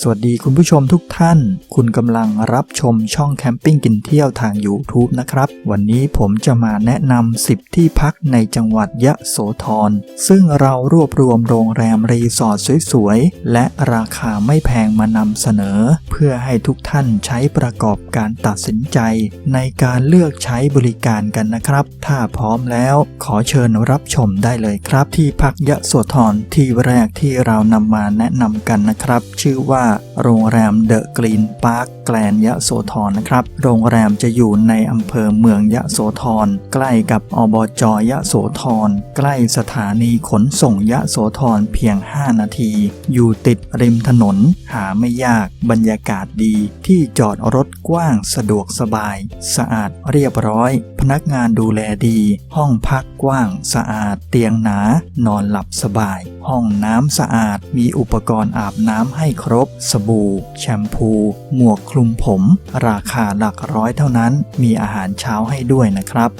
สวัสดีคุณผู้ชมทุกท่าน คุณกำลังรับชมช่องแคมปิ้งกินเที่ยวทาง YouTube นะครับ วันนี้ผมจะมาแนะนำ 10 ที่พักในจังหวัดยะโสธร ซึ่งเรารวบรวมโรงแรมรีสอร์ทสวยๆ และราคาไม่แพงมานำเสนอ เพื่อให้ทุกท่านใช้ประกอบการตัดสินใจ ในการเลือกใช้บริการกันนะครับ ถ้าพร้อมแล้วขอเชิญรับชมได้เลยครับ ที่พักยะโสธรที่แรกที่เรานำมาแนะนำกันนะครับ ชื่อว่าโรงแรมเดอะกรีนพาร์ค แกลนยะโสธรนะครับ โรงแรมจะอยู่ในอำเภอเมืองยะโสธรใกล้กับอบจยะโสธรใกล้สถานีขนส่งยะโสธรเพียง 5 นาที อยู่ติดริมถนน หาไม่ยากบรรยากาศดี ที่จอดรถกว้างสะดวกสบาย สะอาดเรียบร้อย พนักงานดูแลดี ห้องพักกว้างสะอาดเตียงหนา นอนหลับสบาย ห้องน้ำสะอาดมีอุปกรณ์อาบน้ำให้ครบ สบู่ แชมพู หมวกคลุมผม ราคาหลักร้อยเท่านั้น มีอาหารเช้าให้ด้วยนะครับ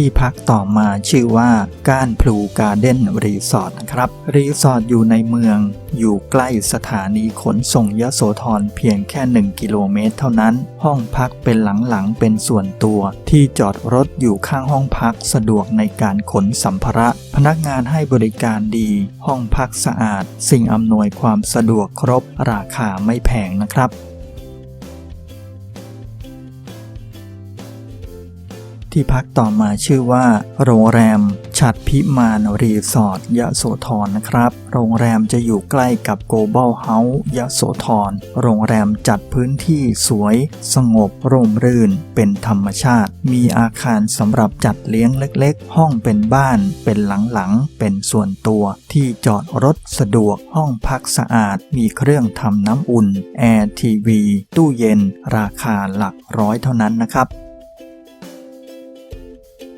ที่พักต่อมาชื่อว่าก้านพลูการ์เด้นรีสอร์ทนะครับ รีสอร์ทอยู่ในเมือง อยู่ใกล้สถานีขนส่งยโสธรเพียงแค่ 1 กิโลเมตรเท่านั้น ห้องพักเป็นหลังๆเป็นส่วนตัว ที่จอดรถอยู่ข้างห้องพักสะดวกในการขนสัมภาระ พนักงานให้บริการดี ห้องพักสะอาด สิ่งอำนวยความสะดวกครบราคาไม่แพงนะครับ ที่พักต่อมาชื่อว่า โรงแรม ฉัดพิมานรีสอร์ทยะโสธรนะครับ โรงแรมจะอยู่ใกล้กับ Global House ยะโสธรโรงแรมจัดพื้นที่สวย สงบร่มรื่น เป็นธรรมชาติ มีอาคารสำหรับจัดเลี้ยงเล็กๆ ห้องเป็นบ้าน เป็นหลังๆ เป็นส่วนตัว ที่จอดรถสะดวกห้องพักสะอาด มีเครื่องทำน้ำอุ่นแอร์ทีวี ตู้เย็น ราคาหลักร้อยเท่านั้นนะครับ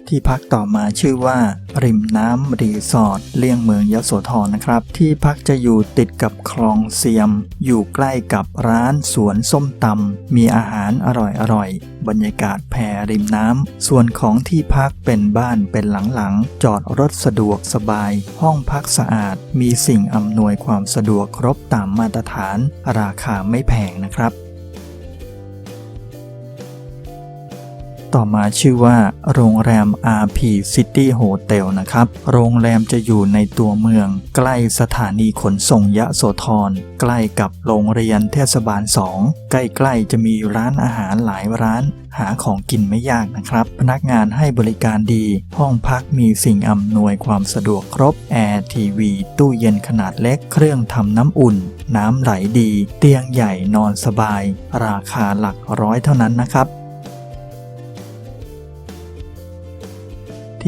ที่พักต่อมาชื่อว่า ริมน้ำรีสอร์ทเลี่ยงเมืองยโสธรนะครับ ที่พักจะอยู่ติดกับคลองเสียม อยู่ใกล้กับร้านสวนส้มตำมีอาหารอร่อยๆบรรยากาศแพริมน้ำส่วนของที่พักเป็นบ้านเป็นหลังๆ จอดรถสะดวกสบาย ห้องพักสะอาด มีสิ่งอำนวยความสะดวกครบตามมาตรฐาน ราคาไม่แพงนะครับ ต่อมาชื่อว่า โรงแรม RP City Hotel นะครับ โรงแรมจะอยู่ในตัวเมือง ใกล้สถานีขนส่งยะโสธร ใกล้กับโรงเรียนเทศบาล 2 ใกล้ๆจะมีร้านอาหารหลายร้านหาของกินไม่ยากนะครับ พนักงานให้บริการดี ห้องพักมีสิ่งอำนวยความสะดวกครบ แอร์ทีวี ตู้เย็นขนาดเล็ก เครื่องทำน้ำอุ่น น้ำไหลดี เตียงใหญ่นอนสบาย ราคาหลักร้อยเท่านั้นนะครับ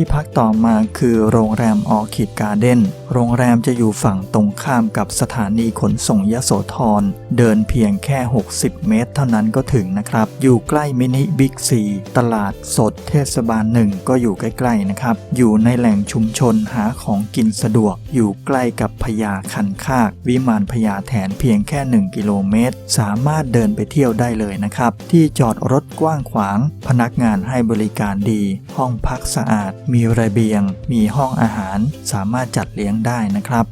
ที่พักต่อมาคือโรงแรมออคิดการ์เด้น โรงแรมจะอยู่ฝั่งตรงข้ามกับสถานีขนส่งยโสธร เดินเพียงแค่ 60 เมตร เท่านั้นก็ถึงนะครับ อยู่ใกล้มินิบิ๊กซีตลาดสดเทศบาลหนึ่งก็อยู่ใกล้ๆนะครับ อยู่ในแหล่งชุมชนหาของกินสะดวก อยู่ใกล้กับพญาคันคาก วิมานพญาแถนเพียงแค่ 1 กิโลเมตร สามารถเดินไปเที่ยวได้เลยนะครับ ที่จอดรถกว้างขวาง พนักงานให้บริการดี ห้องพักสะอาดมีระเบียง มีห้องอาหาร สามารถจัดเลี้ยงได้นะครับ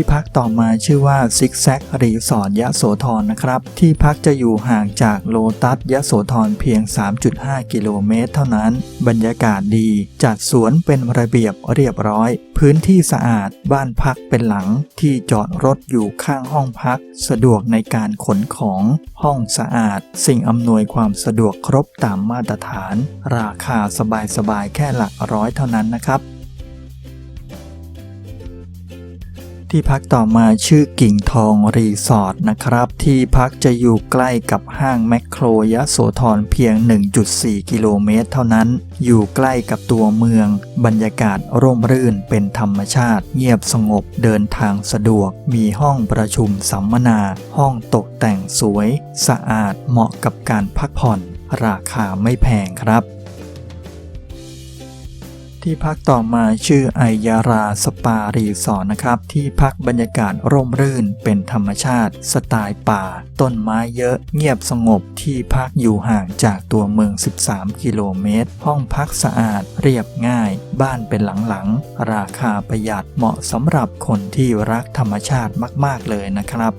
ที่พักต่อมาชื่อว่าซิกแซกรีสอร์ทยะโสธรนะครับ ที่พักจะอยู่ห่างจากโลตัสยะโสธรเพียง 3.5 กิโลเมตรเท่านั้น บรรยากาศดี จัดสวนเป็นระเบียบเรียบร้อย พื้นที่สะอาด บ้านพักเป็นหลัง ที่จอดรถอยู่ข้างห้องพัก สะดวกในการขนของ ห้องสะอาด สิ่งอำนวยความสะดวกครบตามมาตรฐาน ราคาสบายๆแค่หลักร้อยเท่านั้นนะครับ ที่พักต่อมาชื่อกิ่งทองรีสอร์ทนะครับ ที่พักจะอยู่ใกล้กับห้างแมคโครยะโสธรเพียง 1.4 กิโลเมตรเท่านั้น อยู่ใกล้กับตัวเมือง บรรยากาศร่มรื่นเป็นธรรมชาติ เงียบสงบเดินทางสะดวก มีห้องประชุมสัมมนา ห้องตกแต่งสวย สะอาดเหมาะกับการพักผ่อน ราคาไม่แพงครับ ที่พักต่อมาชื่อไอยาราสปารีสอร์นะครับ ที่พักบรรยากาศร่มรื่นเป็นธรรมชาติ สไตล์ป่า ต้นไม้เยอะ เงียบสงบที่พักอยู่ห่างจากตัวเมือง 13 กิโลเมตร ห้องพักสะอาดเรียบง่าย บ้านเป็นหลังๆ ราคาประหยัดเหมาะสำหรับคนที่รักธรรมชาติมาก ๆ เลยนะครับ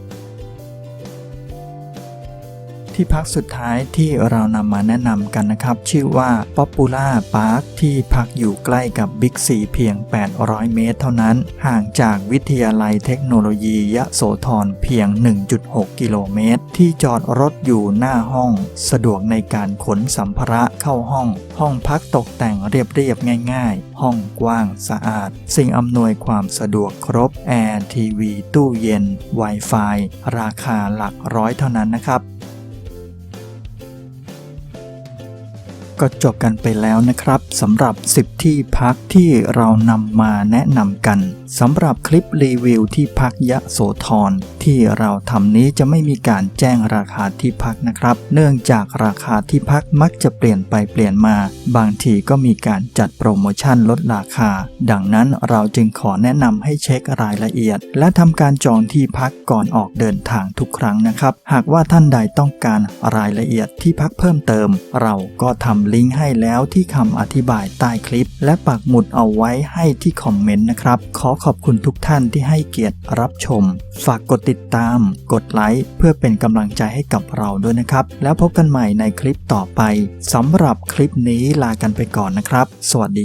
ที่พักสุดท้ายที่เรานำมาแนะนำกันนะครับ ชื่อว่า Popula Park ที่พักอยู่ใกล้กับบิ๊กซีเพียง 800 เมตรเท่านั้น ห่างจากวิทยาลัยเทคโนโลยียะโสธรเพียง 1.6 กิโลเมตร ที่จอดรถอยู่หน้าห้อง สะดวกในการขนสัมภาระเข้าห้อง ห้องพักตกแต่งเรียบๆง่าย ๆ ห้องกว้างสะอาด สิ่งอำนวยความสะดวกครบแอร์ทีวี ตู้เย็น Wi-Fi ราคาหลักร้อยเท่านั้นนะครับ ก็จบกันไปแล้วนะครับสำหรับ 10 ที่พักที่เรานำมาแนะนำกันสำหรับคลิปรีวิวที่พักยะโสธรที่เราทำนี้จะไม่มีการแจ้งราคาที่พักนะครับ เนื่องจากราคาที่พักมักจะเปลี่ยนไปเปลี่ยนมา บางทีก็มีการจัดโปรโมชั่นลดราคา ดังนั้นเราจึงขอแนะนำให้เช็ครายละเอียด และทำการจองที่พักก่อนออกเดินทางทุกครั้งนะครับ หากว่าท่านใดต้องการรายละเอียดที่พักเพิ่มเติม เราก็ทำำลิงก์ให้แล้วที่คำอธิบายใต้คลิป และปักหมุดเอาไว้ให้ที่คอมเมนต์นะครับ ขอขอบคุณทุกท่านที่ให้เกียรติรับชม ฝากกดติดตาม กดไลค์เพื่อเป็นกำลังใจให้กับเราด้วยนะครับ แล้วพบกันใหม่ในคลิปต่อไปสำหรับคลิปนี้ลากันไปก่อนนะครับ สวัสดี